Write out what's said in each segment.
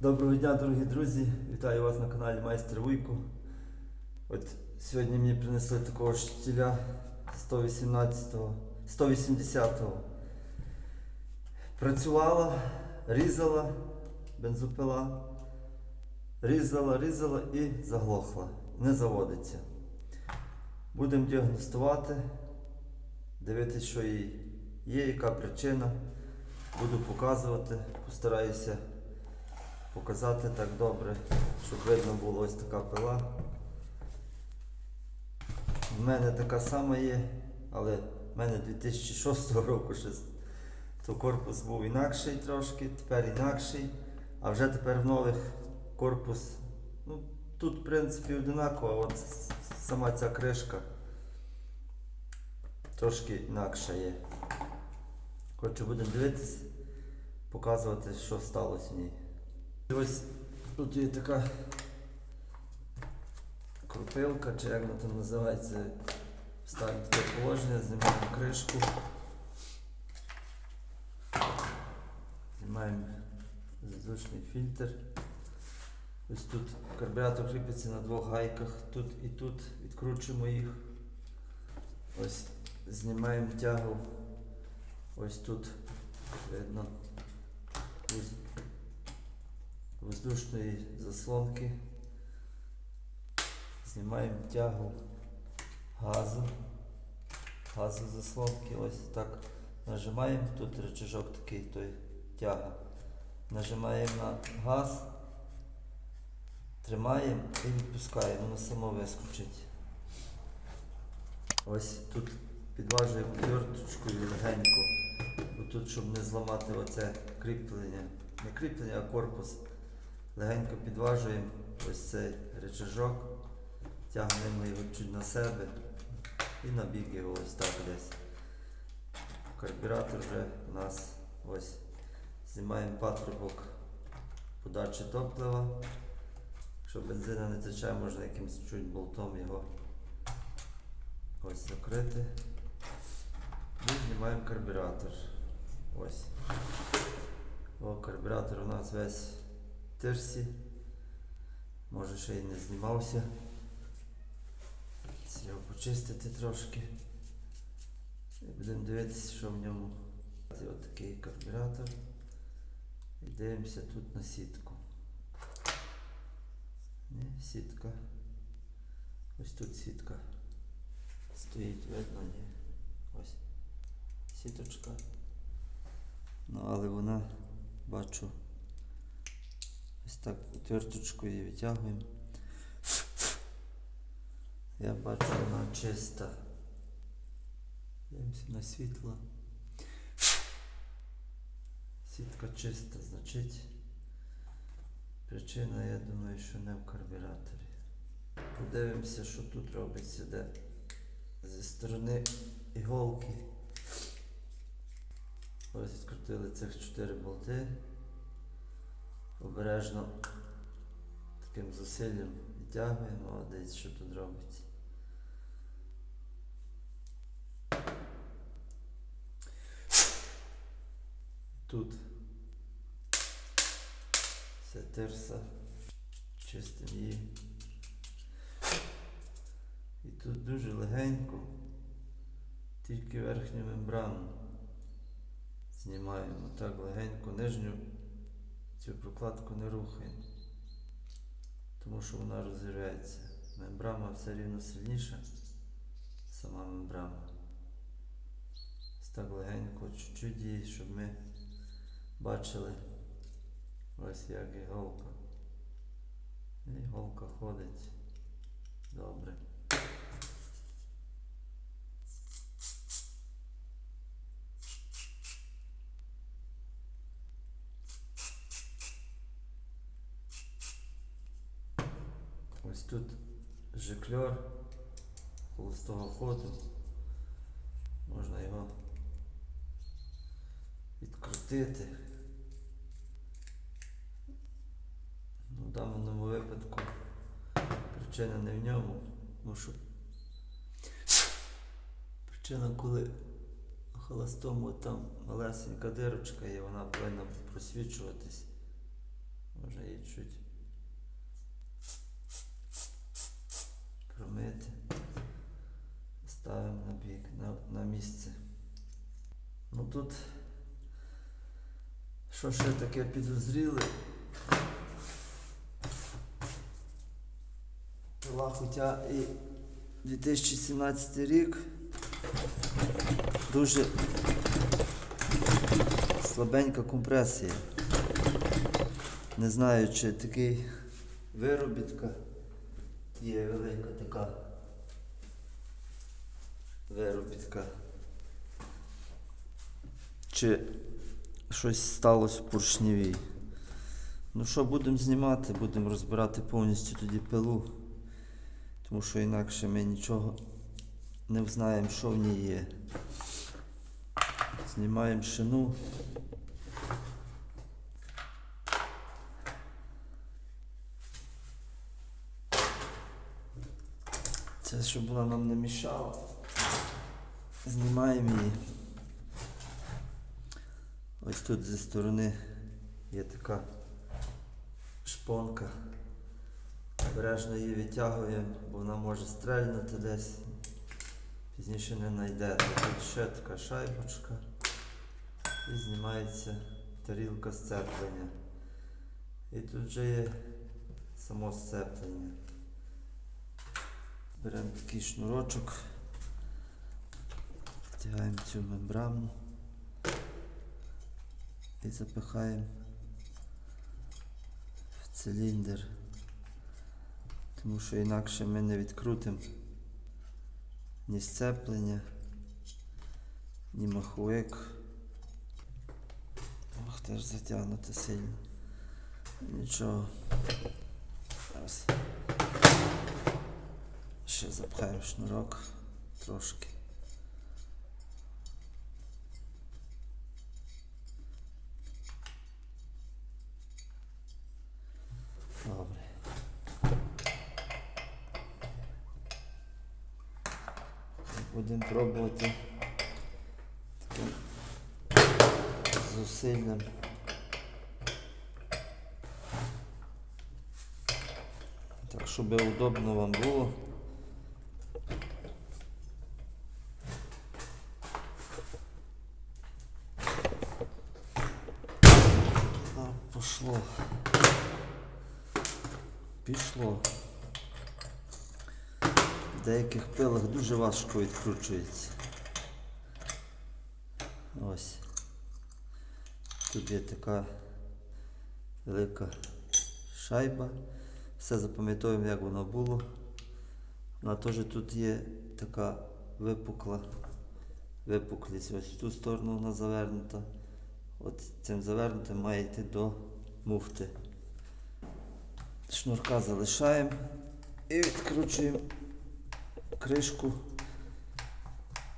Доброго дня, дорогі друзі! Вітаю вас на каналі Майстер Вуйку. От сьогодні мені принесли такого штіля 118-го, 180-го. Працювала, різала бензопила, різала, різала і заглохла. Не заводиться. Будемо діагностувати, дивитися, що їй є, яка причина. Буду показувати, постараюся показати так добре, щоб видно було ось така пила. У мене така сама є, але в мене 2006 року ще то корпус був інакший трошки, тепер інакший, а вже тепер в нових корпус. Ну, тут, в принципі, одинаково, от сама ця кришка трошки інакша є. Коротше, будемо дивитись, показувати, що сталося в ній. Ось тут є така крутилка, чи як вона там називається. Ставимо таке положення, знімаємо кришку. Знімаємо воздушний фільтр. Ось тут карбюратор кріпиться на двох гайках, тут і тут. Відкручуємо їх. Ось знімаємо тягу. Ось тут видно. Ось воздушної заслонки. Знімаємо тягу газу. Газу заслонки. Ось так нажимаємо. Тут рычажок такий, той тяга. Нажимаємо на газ, тримаємо і відпускаємо, воно само вискочить. Ось тут підважуємо твердочкою легенько. Тут, щоб не зламати оце кріплення. Не кріплення, а корпус. Легенько підважуємо ось цей речажок, тягнемо його чуть на себе і на бік його ось так десь. Карбюратор вже у нас ось. Знімаємо патрубок подачі топлива. Якщо бензина не тече, можна якимось чуть болтом його ось закрити. І знімаємо карбюратор. Ось. О, карбюратор у нас весь в тирсі. Може ще й не знімався. Його почистити трошки. І будемо дивитися, що в ньому. Це отакий карбюратор. І дивимося тут на сітку. Ні, сітка. Ось тут сітка. Стоїть, видно, ні. Ось. Сіточка. Ну, але вона, бачу, ось так отверточкою витягуємо. Я бачу, вона чиста. Дивимося на світло. Сітка чиста, значить. Причина, я думаю, що не в карбюраторі. Подивимося, що тут робиться, де зі сторони іголки. Ось відкрутили цих чотири болти. Обережно таким зусиллям відтягуємо, а дивіться, що тут робиться. Тут все терса, чистим її. І тут дуже легенько, тільки верхню мембрану знімаємо так легенько, нижню цю прокладку не рухаємо, тому що вона розірветься. Мембрана все рівно сильніша, сама мембрана. Ось так легенько, чуть-чуть її, щоб ми бачили ось як іголка. Іголка ходить добре. Ось тут жикльор холостого ходу. Можна його відкрутити. Ну, в даному випадку причина не в ньому, тому що причина, коли холостому там малесенька дирочка і вона повинна просвічуватись. Може її чуть-чуть промити. Ставимо на бік, на, на місце. Ну тут що ще таке підозріли? Пила хоча і 2017 рік дуже слабенька компресія. Не знаю, чи такий виробітка є велика така виробітка. Чи щось сталося в поршневій. Ну що, будемо знімати, будемо розбирати повністю тоді пилу. Тому що інакше ми нічого не знаємо, що в ній є. Знімаємо шину. Це щоб вона нам не мішала. Знімаємо її. Ось тут зі сторони є така шпонка. Обережно її витягуємо, бо вона може стрельнути десь. Пізніше не знайдете. Тут ще така шайбочка. І знімається тарілка сцеплення. І тут вже є само сцеплення. Беремо такий шнурочок, втягаємо цю мембрану і запихаємо в циліндр, тому що інакше ми не відкрутимо ні сцеплення, ні маховик. Ох, теж затягнути сильно. Нічого. Зараз. Ще запхаємо шнурок трошки. Добре. Будемо пробувати таким зусиллям. Так, щоб удобно вам було. А, пошло. Пішло. В деяких пилах дуже важко відкручується. Ось. Тут є така велика шайба. Все запам'ятовуємо, як воно було. Вона теж тут є така випукла випуклість. Ось в ту сторону вона завернута. От цим завернутим має йти до муфти. Шнурка залишаємо і відкручуємо кришку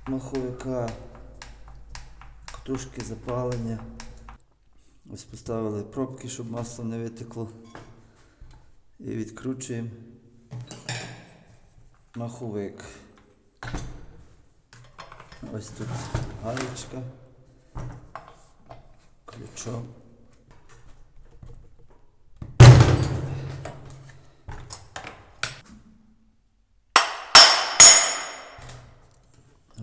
маховика, катушки запалення. Ось поставили пробки, щоб масло не витекло. І відкручуємо маховик. Ось тут гаєчка ключом.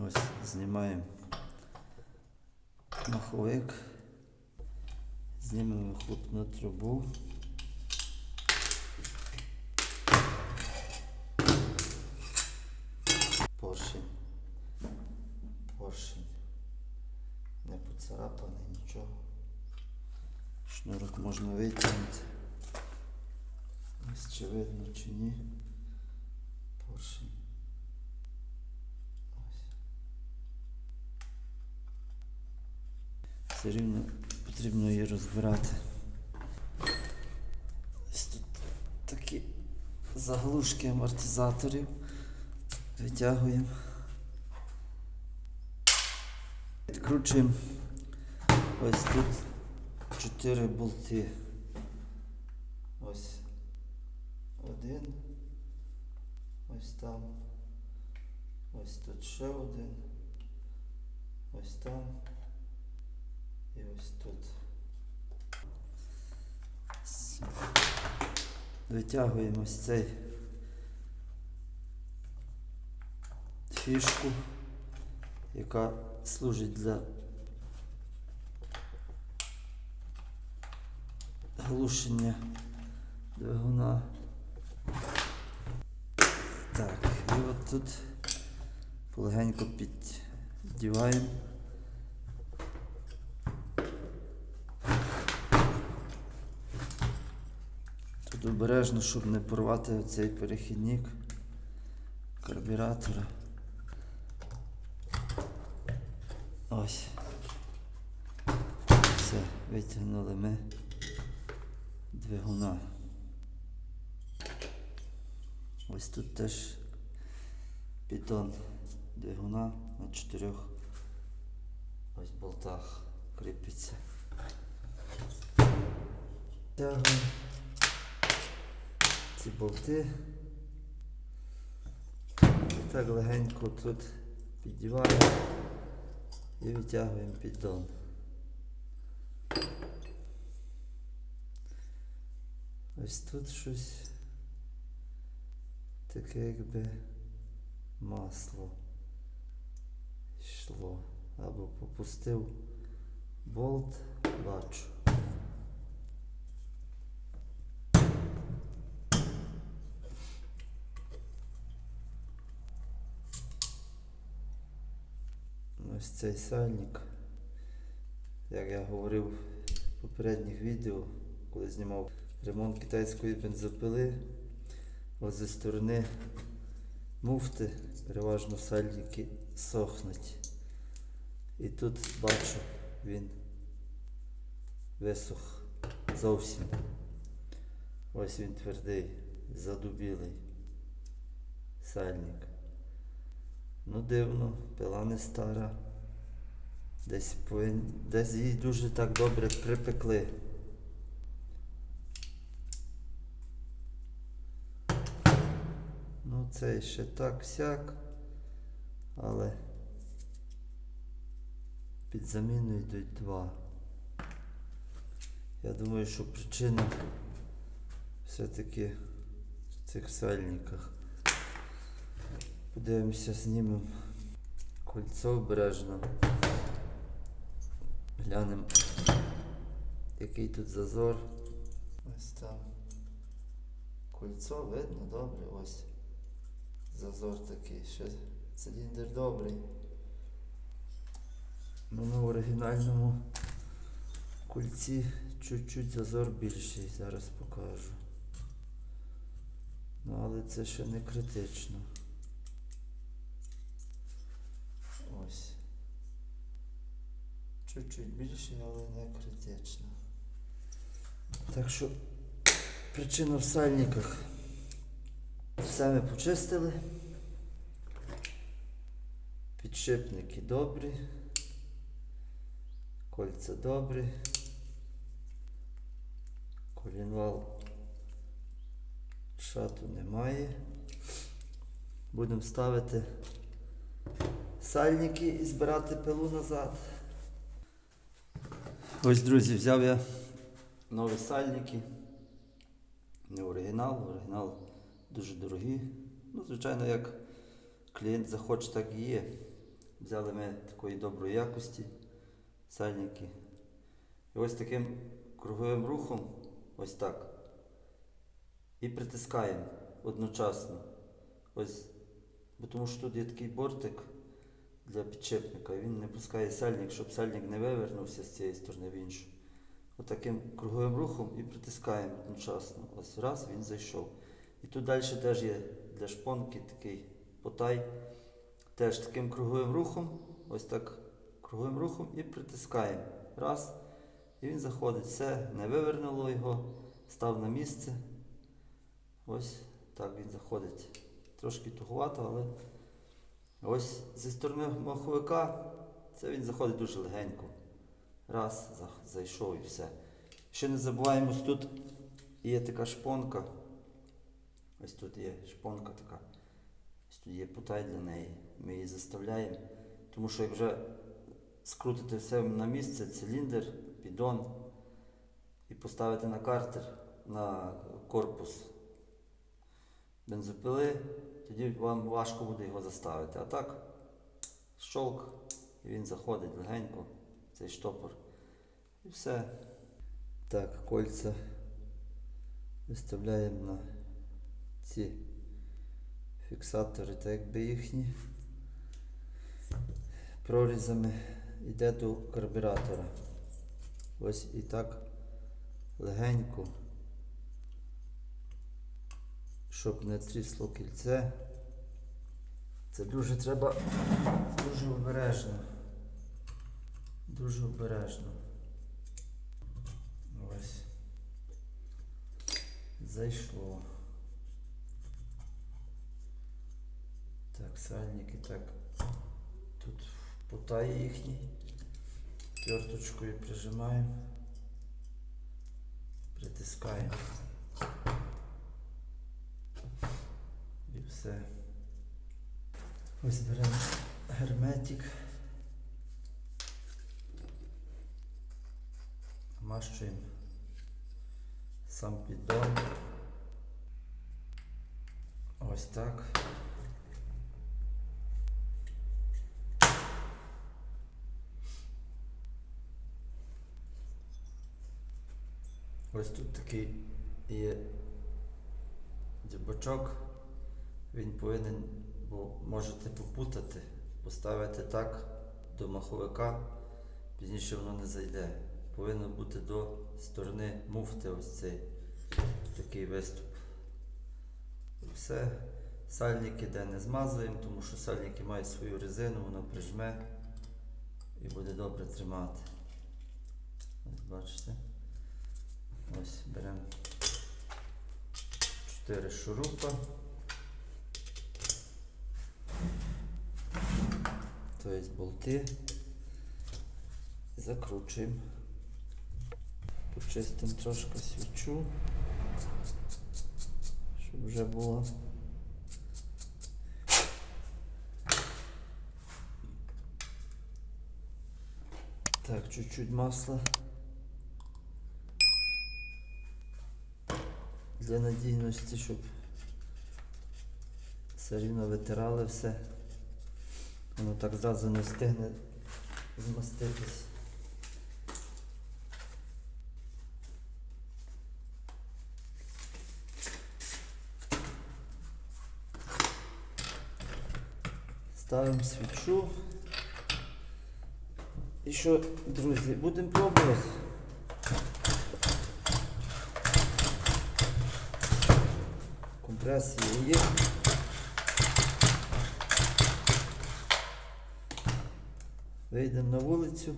Ось знімаємо маховик, вихлопну трубу. Поршень. Поршень. Не поцарапаний нічого. Шнурок можна витягнути. Ось чи видно, чи ні. Поршень. Все рівно потрібно її розбирати. Ось тут такі заглушки амортизаторів. Витягуємо. Відкручуємо. Ось тут чотири болти. Ось один. Ось там. Ось тут ще один. Ось там. І ось тут. Витягуємо ось цей фішку, яка служить для глушення двигуна. Так, і от тут полегенько піддіваємо. Тут обережно, щоб не порвати цей перехідник карбюратора. Ось. Все, витягнули ми двигуна. Ось тут теж піддон двигуна на чотирьох ось болтах кріпиться. Тягуємо ці болти. І так легенько тут піддіваємо і витягуємо піддон. Ось тут щось таке якби масло йшло. Або попустив болт, бачу. Ось цей сальник, як я говорив в попередніх відео, коли знімав ремонт китайської бензопили, ось зі сторони муфти переважно сальники сохнуть. І тут бачу, він висох зовсім. Ось він твердий, задубілий сальник. Ну дивно, пила не стара. Десь. Десь її дуже так добре припекли. Ну це ще так сяк, але під заміну йдуть два. Я думаю, що причина все-таки в цих сальниках. Подивимося, знімемо кольцо обережно. Глянемо, який тут зазор. Ось там. Кольцо видно добре, ось. Зазор такий, ще циліндр добрий. Ну, на оригінальному кольці чуть-чуть зазор більший, зараз покажу. Ну, але це ще не критично. Ось. Чуть-чуть більше, але не критично. Так що причина в сальниках. Все ми почистили. Підшипники добрі. Кольця добрі. Колінвал шату немає. Будемо ставити сальники і збирати пилу назад. Ось, друзі, взяв я нові сальники. Не оригінал, оригінал дуже дорогі. Ну, звичайно, як клієнт захоче, так і є. Взяли ми такої доброї якості сальники. І ось таким круговим рухом, ось так. І притискаємо одночасно. Ось, бо тому що тут є такий бортик для підчепника, він не пускає сальник, щоб сальник не вивернувся з цієї сторони в іншу. Отаким круговим рухом і притискаємо одночасно. Ось раз він зайшов. І тут далі теж є для шпонки такий потай. Теж таким круговим рухом, ось так круговим рухом і притискаємо. Раз. І він заходить. Все, не вивернуло його, став на місце. Ось так він заходить. Трошки тугувато, але ось зі сторони маховика це він заходить дуже легенько. Раз, зайшов і все. Ще не забуваємо, ось тут є така шпонка. Ось тут є шпонка така. Ось тут є путай для неї. Ми її заставляємо. Тому що як вже скрутити все на місце, циліндр, піддон і поставити на картер, на корпус бензопили, тоді вам важко буде його заставити. А так, щолк, і він заходить легенько, цей штопор. І все. Так, кольця виставляємо на ці фіксатори, так якби їхні. Прорізами йде до карбюратора. Ось і так легенько, щоб не трісло кільце. Це дуже треба дуже обережно. Дуже обережно. Ось. Зайшло. Так, сальники так. Тут путає їхній. Терточкою прижимаємо. Притискаємо. І все. Ось беремо герметик. Мащуємо сам піддон. Ось так. Ось тут такий є дзюбачок. Він повинен, бо можете попутати, поставити так до маховика, пізніше воно не зайде. Повинно бути до сторони муфти ось цей такий виступ. І все. Сальники де не змазуємо, тому що сальники мають свою резину, воно прижме і буде добре тримати. Ось бачите. Ось беремо 4 шурупа. Тобто болти. Закручуємо. Почистимо трошки свічу, щоб вже було. Так, чуть-чуть масла. Для надійності, щоб все рівно витирали все. Воно так зразу не встигне змаститись. Ставимо свічу. І що, друзі, будемо пробувати. Компресія є. Вийдемо на вулицю.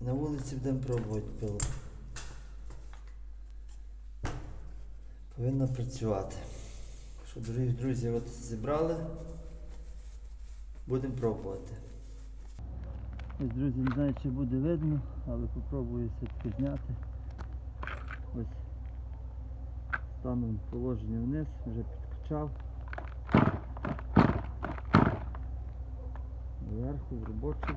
На вулиці будемо пробувати пилу. Повинна працювати. Що, дорогі друзі, от зібрали. Будемо пробувати. Друзі, не знаю, чи буде видно, але попробую все-таки зняти. Ось станом положення вниз, вже підкачав. Зверху в робочий.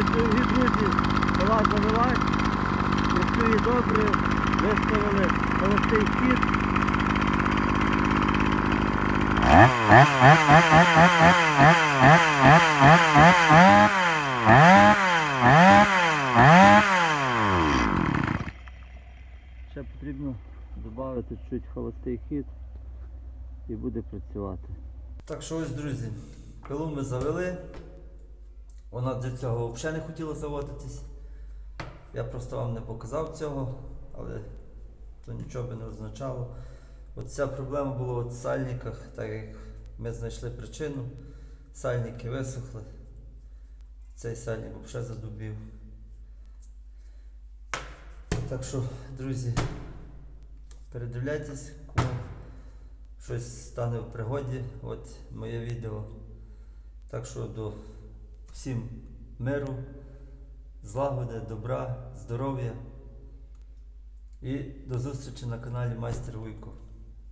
Ось дорогі друзі, села Завелай, працює добре, виставили холостий хід. Ще потрібно додати чуть холостий хід і буде працювати. Так що ось, друзі, пилу ми завели, Вона до цього взагалі не хотіла заводитись. Я просто вам не показав цього, але то нічого би не означало. От ця проблема була в сальниках, так як ми знайшли причину. Сальники висохли. Цей сальник взагалі задубів. Так що, друзі, передивляйтесь, щось стане в пригоді. От моє відео. Так що до всім миру, злагоди, добра, здоров'я. І до зустрічі на каналі Майстер Вуйко.